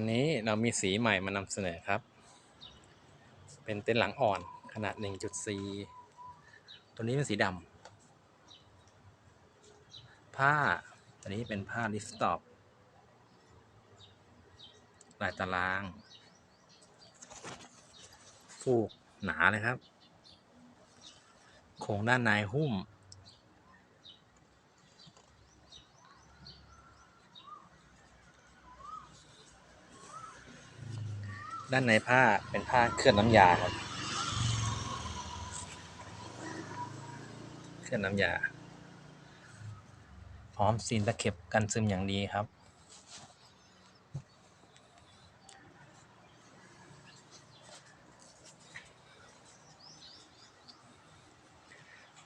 วันนี้เรามีสีใหม่มานำเสนอครับ เป็นเต็นท์หลังอ่อนขนาด 1.4 ตัวนี้เป็นสีดำผ้า ตัวนี้เป็นผ้าลิฟต์ตอบลายตาราง ฟูกหนาเลยครับ โครงด้านในหุ้ม ด้านในผ้าเป็นผ้าเคลือบน้ำยาครับ เคลือบน้ำยา พร้อมซีนตะเข็บกันซึมอย่างดีครับ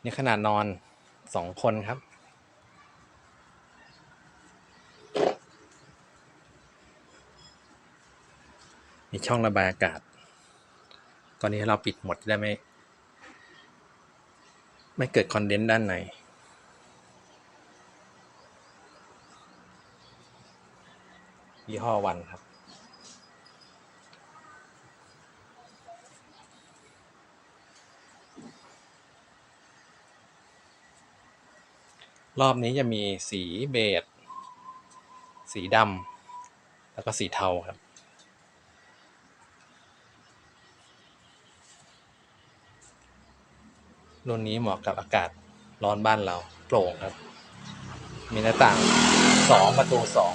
นี่ขนาดนอนสองคนครับ มีช่องระบายอากาศ ตอนนี้เราปิดหมดจะได้ไม่ไม่เกิดคอนเดนซ์ด้านในยี่ห้อวันครับ รอบนี้จะมีสีเบจ สีดำ แล้วก็สีเทาครับ รุ่นนี้เหมาะกับอากาศร้อนบ้านเราโปร่งครับ มีหน้าต่างสองประตูสอง